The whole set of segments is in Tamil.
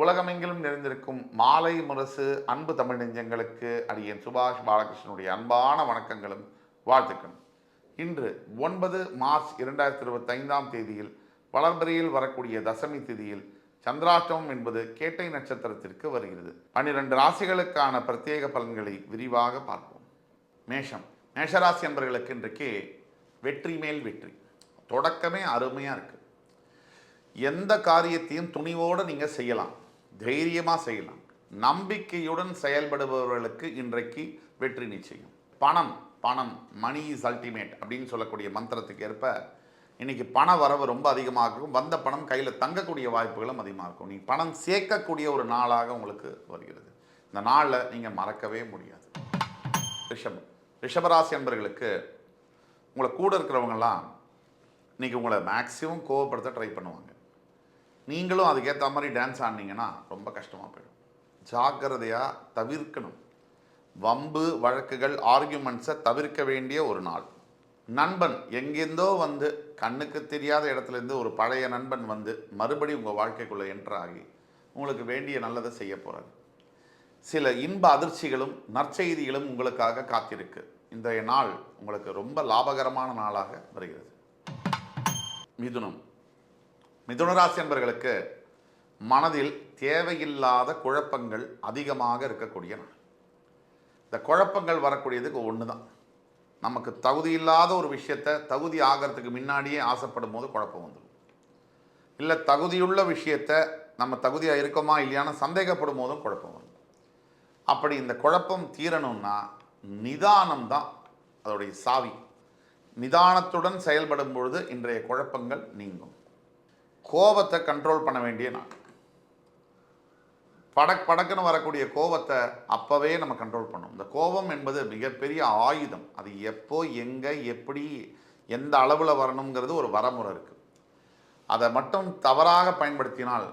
உலகமெங்கிலும் நிறைந்திருக்கும் மாலை முரசு அன்பு தமிழ் நெஞ்சங்களுக்கு அடியேன் சுபாஷ் பாலகிருஷ்ணனுடைய அன்பான வணக்கங்களும் வாழ்த்துக்களும். இன்று ஒன்பது மார்ச் இரண்டாயிரத்தி இருபத்தைந்தாம் தேதியில் வளர்பிறையில் வரக்கூடிய தசமி திதியில் சந்திராஷ்டமம் என்பது கேட்டை நட்சத்திரத்திற்கு வருகிறது. பன்னிரண்டு ராசிகளுக்கான பிரத்யேக பலன்களை விரிவாக பார்ப்போம். மேஷம். மேஷராசி என்பர்களுக்கு இன்றைக்கு வெற்றி மேல் வெற்றி. தொடக்கமே அருமையாக இருக்குது எந்த காரியத்தையும் துணிவோடு நீங்கள் செய்யலாம். தைரியமாக செய்யலாம். நம்பிக்கையுடன் செயல்படுபவர்களுக்கு இன்றைக்கு வெற்றி நிச்சயம். பணம் பணம் மணி இஸ் அல்டிமேட் அப்படின்னு சொல்லக்கூடிய மந்திரத்துக்கு ஏற்ப இன்றைக்கி பண வரவு ரொம்ப அதிகமாக இருக்கும். வந்த பணம் கையில் தங்கக்கூடிய வாய்ப்புகளும் அதிகமாக இருக்கும். நீங்கள் பணம் சேர்க்கக்கூடிய ஒரு நாளாக உங்களுக்கு வருகிறது. இந்த நாளில் நீங்கள் மறக்கவே முடியாது. ரிஷபம். ரிஷபராசி என்பவர்களுக்கு உங்களை கூட இருக்கிறவங்கெல்லாம் இன்றைக்கி உங்களை மேக்ஸிமம் கோவப்படுத்த ட்ரை பண்ணுவாங்க. நீங்களும் அதுக்கேற்ற மாதிரி டான்ஸ் ஆடினீங்கன்னா ரொம்ப கஷ்டமாக போயிடும். ஜாக்கிரதையாக தவிர்க்கணும். வம்பு வழக்குகள் ஆர்கியூமெண்ட்ஸை தவிர்க்க வேண்டிய ஒரு நாள். நண்பன் எங்கேருந்தோ வந்து கண்ணுக்கு தெரியாத இடத்துலேருந்து ஒரு பழைய நண்பன் வந்து மறுபடியும் உங்கள் வாழ்க்கைக்குள்ளே என்டர் ஆகி உங்களுக்கு வேண்டிய நல்லதை செய்ய போகிறாரு சில இன்ப அதிர்ச்சிகளும் நற்செய்திகளும் உங்களுக்காக காத்திருக்கு. இன்றைய நாள் உங்களுக்கு ரொம்ப லாபகரமான நாளாக வருகிறது. மிதுனம். மிதுனராசி என்பவர்களுக்கு மனதில் தேவையில்லாத குழப்பங்கள் அதிகமாக இருக்கக்கூடிய நாள் இந்த குழப்பங்கள் வரக்கூடியதுக்கு ஒன்று தான் நமக்கு தகுதி இல்லாத ஒரு விஷயத்தை தகுதி ஆகிறதுக்கு முன்னாடியே ஆசைப்படும் போது குழப்பம் வந்துடும் இல்லை தகுதியுள்ள விஷயத்தை நம்ம தகுதியாக இருக்கோமா இல்லையான்னு சந்தேகப்படும் போதும் குழப்பம் வரும். அப்படி இந்த குழப்பம் தீரணும்னா நிதானம் தான் அதோடைய சாவி. நிதானத்துடன் செயல்படும் பொழுது இன்றைய குழப்பங்கள் நீங்கும். கோபத்தை கண்ட்ரோல் பண்ண வேண்டிய நாள். படக் படக்குன்னு வரக்கூடிய கோபத்தை அப்போவே நம்ம கண்ட்ரோல் பண்ணணும் இந்த கோபம் என்பது மிகப்பெரிய ஆயுதம். அது எப்போ எங்கே எப்படி எந்த அளவில் வரணுங்கிறது ஒரு வரமுறை இருக்குது அதை மட்டும் தவறாக பயன்படுத்தினால்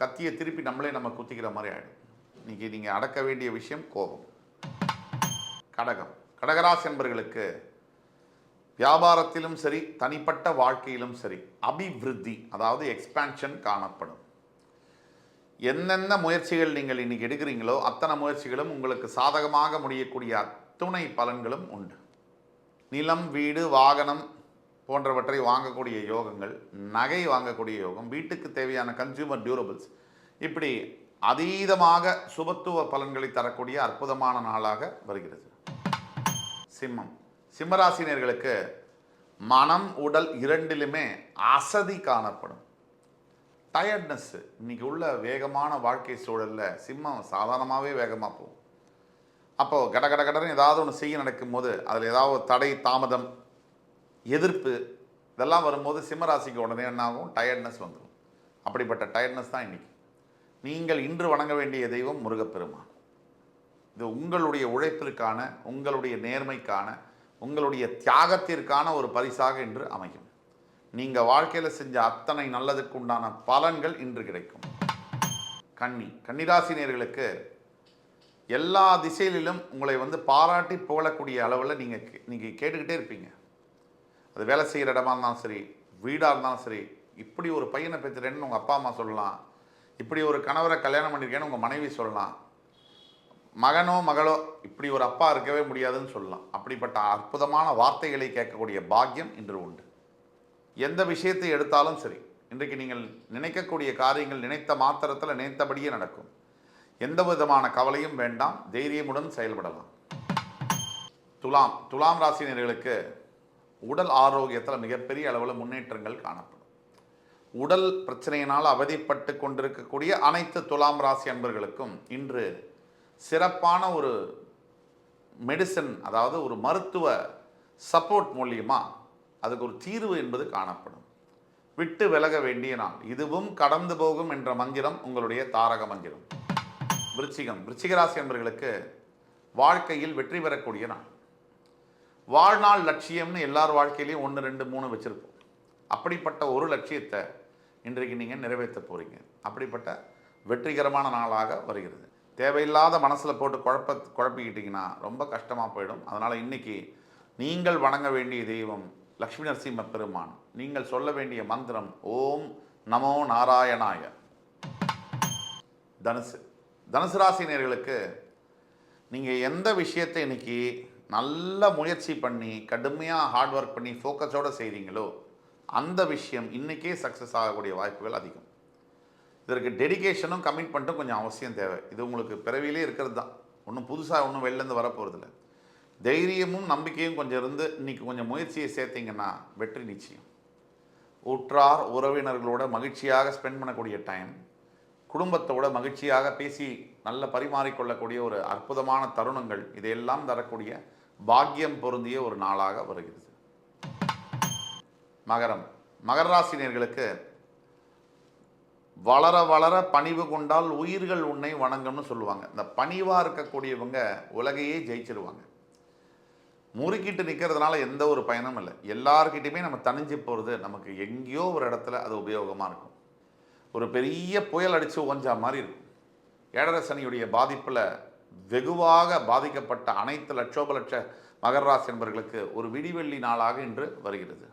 கத்தியை திருப்பி நம்மளே நம்ம குத்திக்கிற மாதிரி ஆகிடும் இன்னைக்கு நீங்கள் அடக்க வேண்டிய விஷயம் கோபம். கடகம். கடகராசி என்பர்களுக்கு வியாபாரத்திலும் சரி தனிப்பட்ட வாழ்க்கையிலும் சரி அபிவிருத்தி அதாவது எக்ஸ்பான்ஷன் காணப்படும். என்னென்ன முயற்சிகள் நீங்கள் இன்னைக்கு எடுக்கிறீங்களோ அத்தனை முயற்சிகளும் உங்களுக்கு சாதகமாக முடியக்கூடிய அத்துணை பலன்களும் உண்டு. நிலம் வீடு வாகனம் போன்றவற்றை வாங்கக்கூடிய யோகங்கள் நகை வாங்கக்கூடிய யோகம் வீட்டுக்கு தேவையான கன்சியூமர் டியூரபிள்ஸ் இப்படி அதீதமாக சுபத்துவ பலன்களை தரக்கூடிய அற்புதமான நாளாக வருகிறது. சிம்மம். சிம்மராசினியர்களுக்கு மனம் உடல் இரண்டிலுமே அசதி காணப்படும். டயர்ட்னஸ்ஸு இன்றைக்கி உள்ள வேகமான வாழ்க்கை சூழலில் சிம்மம் சாதாரணமாகவே வேகமாக போகும். அப்போது கட கட கடன்னு ஏதாவது ஒன்று செய்ய நடக்கும்போது அதில் ஏதாவது தடை தாமதம் எதிர்ப்பு இதெல்லாம் வரும்போது சிம்மராசிக்கு உடனே என்னாகும் டயர்ட்னஸ் வந்துடும் அப்படிப்பட்ட டயர்ட்னஸ் தான் இன்றைக்கி நீங்கள் இன்று வணங்க வேண்டிய தெய்வம் முருகப்பெருமான். இது உங்களுடைய உழைப்பிற்கான உங்களுடைய நேர்மைக்கான உங்களுடைய தியாகத்திற்கான ஒரு பரிசாக இன்று அமையும். நீங்கள் வாழ்க்கையில் செஞ்ச அத்தனை நல்லதுக்கு உண்டான பலன்கள் இன்று கிடைக்கும். கன்னி கன்னிராசினியர்களுக்கு எல்லா திசையிலும் உங்களை வந்து பாராட்டி புகழக்கூடிய அளவில் நீங்கள் நீங்கள் கேட்டுக்கிட்டே இருப்பீங்க. அது வேலை செய்கிற இடமா இருந்தாலும் சரி வீடாக இருந்தாலும் சரி இப்படி ஒரு பையனை பெற்றுறேன்னு உங்கள் அப்பா அம்மா சொல்லலாம். இப்படி ஒரு கணவரை கல்யாணம் பண்ணியிருக்கேன்னு உங்கள் மனைவி சொல்லலாம். மகனோ மகளோ இப்படி ஒரு அப்பா இருக்கவே முடியாதுன்னு சொல்லலாம். அப்படிப்பட்ட அற்புதமான வார்த்தைகளை கேட்கக்கூடிய பாக்கியம் இன்று உண்டு. எந்த விஷயத்தை எடுத்தாலும் சரி இன்றைக்கு நீங்கள் நினைக்கக்கூடிய காரியங்கள் நினைத்த மாத்திரத்தில் நினைத்தபடியே நடக்கும். எந்த விதமான கவலையும் வேண்டாம் தைரியமுடன் செயல்படலாம். துலாம் துலாம் ராசினியர்களுக்கு உடல் ஆரோக்கியத்தில் மிகப்பெரிய அளவில் முன்னேற்றங்கள் காணப்படும். உடல் பிரச்சனையினால் அவதிப்பட்டு கொண்டிருக்கக்கூடிய அனைத்து துலாம் ராசி அன்பர்களுக்கும் இன்று சிறப்பான ஒரு மெடிசன் அதாவது ஒரு மருத்துவ சப்போர்ட் மூலியமாக அதுக்கு ஒரு தீர்வு என்பது காணப்படும். விட்டு விலக வேண்டிய நாள். இதுவும் கடந்து போகும் என்ற மந்திரம் உங்களுடைய தாரக மந்திரம். விருச்சிகம். விருச்சிகராசி என்பர்களுக்கு வாழ்க்கையில் வெற்றி பெறக்கூடிய நாள். வாழ்நாள் லட்சியம்னு எல்லார் வாழ்க்கையிலையும் ஒன்று ரெண்டு மூணு வச்சுருப்போம். அப்படிப்பட்ட ஒரு லட்சியத்தை இன்றைக்கு நீங்கள் நிறைவேற்ற போகிறீங்க அப்படிப்பட்ட வெற்றிகரமான நாளாக வருகிறது. தேவையில்லாத மனசில் போட்டு குழப்ப குழப்பிக்கிட்டிங்கன்னா ரொம்ப கஷ்டமாக போயிடும். அதனால் இன்றைக்கி நீங்கள் வணங்க வேண்டிய தெய்வம் லக்ஷ்மி நரசிம்ம பெருமான். நீங்கள் சொல்ல வேண்டிய மந்திரம் ஓம் நமோ நாராயணாய. தனுசு. தனுசு ராசினியர்களுக்கு நீங்கள் எந்த விஷயத்தை இன்னைக்கு நல்ல முயற்சி பண்ணி கடுமையாக ஹார்ட் ஒர்க் பண்ணி ஃபோக்கஸோடு செய்கிறீங்களோ அந்த விஷயம் இன்றைக்கே சக்ஸஸ் ஆகக்கூடிய வாய்ப்புகள் அதிகம். இதற்கு டெடிகேஷனும் கமிட்மெண்ட்டும் கொஞ்சம் அவசியம் தேவை. இது உங்களுக்கு பிறவிலே இருக்கிறது தான். ஒன்றும் புதுசாக ஒன்றும் வெளிலேருந்து வரப்போகிறதில்ல தைரியமும் நம்பிக்கையும் கொஞ்சம் இருந்து இன்னைக்கு கொஞ்சம் முயற்சியை சேர்த்தீங்கன்னா வெற்றி நிச்சயம். உற்றார் உறவினர்களோட மகிழ்ச்சியாக ஸ்பெண்ட் பண்ணக்கூடிய டைம் குடும்பத்தோட மகிழ்ச்சியாக பேசி நல்ல பரிமாறிக்கொள்ளக்கூடிய ஒரு அற்புதமான தருணங்கள் இதையெல்லாம் தரக்கூடிய பாக்கியம் பொருந்திய ஒரு நாளாக வருகிறது. மகரம். மகர ராசினியர்களுக்கு வளர வளர பணிவு கொண்டால் உயிர்கள் உன்னை வணங்கம்னு சொல்லுவாங்க. இந்த பணிவாக இருக்கக்கூடியவங்க உலகையே ஜெயிச்சிருவாங்க. முறுக்கிட்டு நிற்கிறதுனால எந்த ஒரு பயனும் இல்லை. எல்லார்கிட்டையுமே நம்ம தனிஞ்சு போகிறது நமக்கு எங்கேயோ ஒரு இடத்துல அது உபயோகமாக இருக்கும். ஒரு பெரிய புயல் அடித்து ஓஞ்சா மாதிரி இருக்கும். ஏடரசனியுடைய பாதிப்பில் வெகுவாக பாதிக்கப்பட்ட அனைத்து லட்சோப லட்ச மகர ராசி ஒரு விடிவெள்ளி நாளாக இன்று வருகிறது.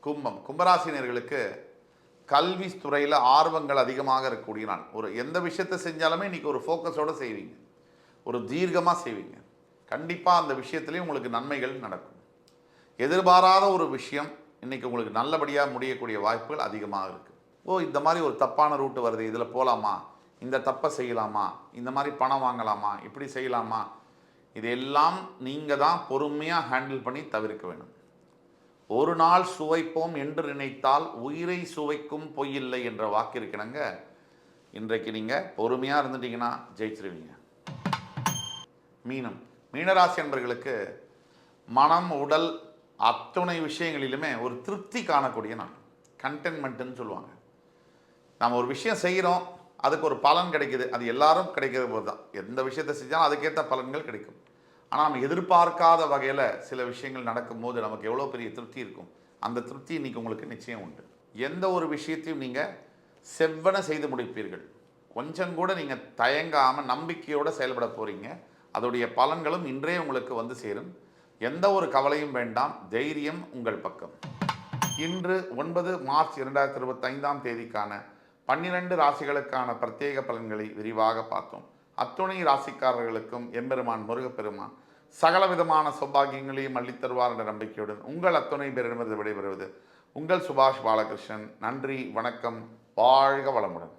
கும்பம். கும்பராசினியர்களுக்கு கல்வி துறையில் ஆர்வங்கள் அதிகமாக இருக்கக்கூடிய நாள். ஒரு எந்த விஷயத்தை செஞ்சாலுமே இன்றைக்கி ஒரு ஃபோக்கஸோடு செய்வீங்க. ஒரு தீர்க்கமாக செய்வீங்க. கண்டிப்பாக அந்த விஷயத்துலேயும் உங்களுக்கு நன்மைகள் நடக்கும். எதிர்பாராத ஒரு விஷயம் இன்றைக்கி உங்களுக்கு நல்லபடியாக முடியக்கூடிய வாய்ப்புகள் அதிகமாக இருக்குது ஓ இந்த மாதிரி ஒரு தப்பான ரூட்டு வருது. இதில் போகலாமா இந்த தப்பை செய்யலாமா? இந்த மாதிரி பணம் வாங்கலாமா? இப்படி செய்யலாமா? இதெல்லாம் நீங்கள் தான் பொறுமையாக ஹேண்டில் பண்ணி தவிர்க்க வேணும் ஒரு நாள் சுவைப்போம் என்று நினைத்தால் உயிரை சுவைக்கும் பொய்யில்லை என்ற வாக்கு இருக்கணுங்க இன்றைக்கு நீங்கள் பொறுமையாக இருந்துட்டீங்கன்னா ஜெயிச்சிருவீங்க. மீனம் மீனராசி என்பர்களுக்கு மனம் உடல் அத்துணை விஷயங்களிலுமே ஒரு திருப்தி காணக்கூடிய நாள். கண்டென்மெண்ட்டுன்னு சொல்லுவாங்க. நம்ம ஒரு விஷயம் செய்கிறோம் அதுக்கு ஒரு பலன் கிடைக்குது. அது எல்லாரும் கிடைக்கிற போது தான் எந்த விஷயத்தை செஞ்சாலும் அதுக்கேற்ற பலன்கள் கிடைக்கும். ஆனால் நம்ம எதிர்பார்க்காத வகையில் சில விஷயங்கள் நடக்கும்போது நமக்கு எவ்வளோ பெரிய திருப்தி இருக்கும்? அந்த திருப்தி இன்னைக்கு உங்களுக்கு நிச்சயம் உண்டு. எந்த ஒரு விஷயத்தையும் நீங்கள் செவ்வன செய்து முடிப்பீர்கள். கொஞ்சம் கூட நீங்கள் தயங்காமல் நம்பிக்கையோடு செயல்பட போகிறீங்க அதோடைய பலன்களும் இன்றே உங்களுக்கு வந்து சேரும். எந்த ஒரு கவலையும் வேண்டாம். தைரியம் உங்கள் பக்கம். இன்று ஒன்பது மார்ச் இரண்டாயிரத்தி இருபத்தைந்தாம் தேதிக்கான பன்னிரண்டு ராசிகளுக்கான பிரத்யேக பலன்களை விரிவாக பார்த்தோம். அத்துணை ராசிக்காரர்களுக்கும் எம்பெருமான் முருகப்பெருமான் சகல விதமான சௌபாகியங்களையும் அள்ளித்தருவார் என்ற நம்பிக்கையுடன் உங்கள் அத்துணை பேரிடமிருந்து விடைபெறுவது உங்கள் சுபாஷ் பாலகிருஷ்ணன். நன்றி வணக்கம் வாழ்க வளமுடன்.